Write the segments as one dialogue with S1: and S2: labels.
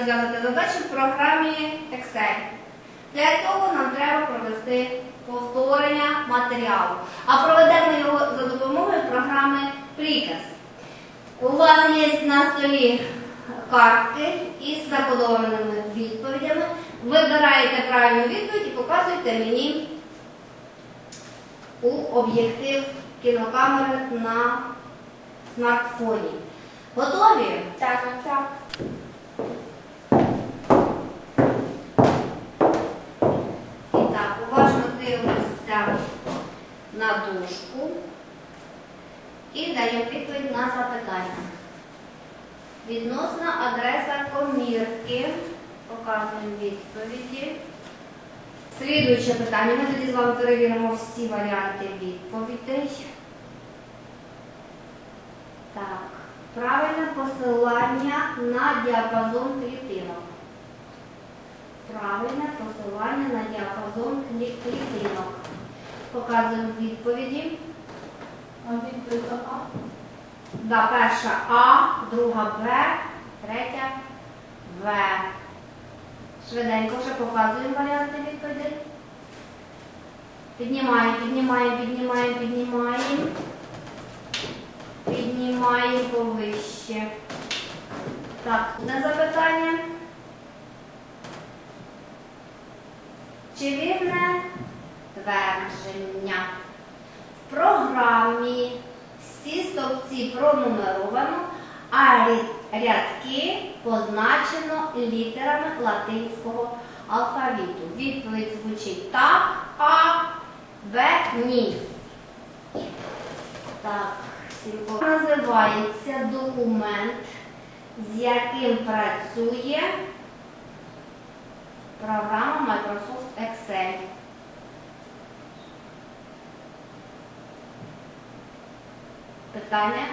S1: розв'язати задачі в програмі Excel. Для цього нам треба провести повторення матеріалу. А проведемо його за допомогою програми Приказ. У вас є на столі картки із закодованими відповідями. Вибираєте правильну відповідь і показуєте мені у об'єктив кінокамери на смартфоні. Готові?
S2: Так, так.
S1: І так, уважно дивимося на дужку і даємо відповідь на запитання. Відносна адреса комірки. Показуємо відповіді. Слідуюче питання. Ми тоді з вами перевіримо всі варіанти відповідей. Так, правильне посилання на діапазон клітинок. Правильне посилання на діапазон клітинок. Показуємо відповіді.
S2: Відповідь А.
S1: Да, перша А, друга Б, третя В. Швиденько вже показуємо варіанти відповідей. Піднімаємо, піднімаємо, піднімаємо, піднімаємо. Піднімаємо повище. Так, на запитання. Чи вірне твердження? В програмі всі стовпці пронумеровано, а рядки позначено літерами латинського алфавіту. Відповідь звучить так, А, Б, ні. Так, називається документ, з яким працює програма Microsoft Excel. Питання?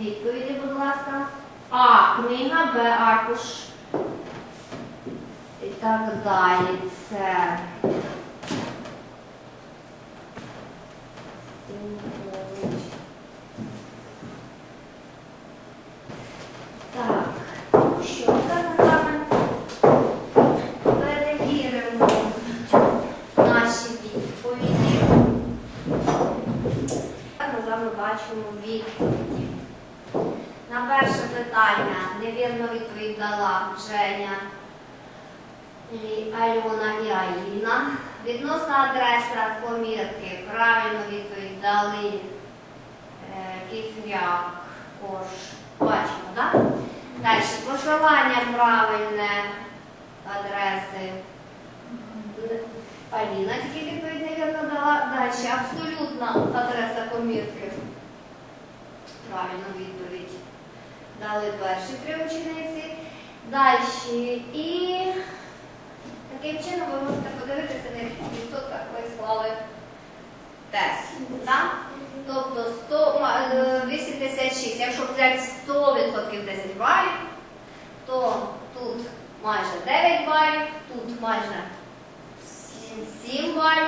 S1: Відповіді, будь ласка. А. Книга, Б. Аркуш. І так далі. Це. Сімкович. Так. Ну що, зараз з вами перевіримо наші відповіді. Бачимо відповіді. На перше питання невірно відповідь дала Женя, Альона і Аліна. Відносна адреса комірки правильно відповідь дали е, Кіфряк, Кош. Бачимо, так? Далі. Посилання правильне адреси. Аліна тільки відповідь невірно дала. Далі. Абсолютна адреса комірки. Правильну відповідь дали перші три учениці. Далі. І таким чином ви можете подивитися, на яких відсотках ви склали тест. Так? Тобто 100, е, 86. Якщо взяти 100% 10 балів, то тут майже 9 балів, тут майже 7 балів.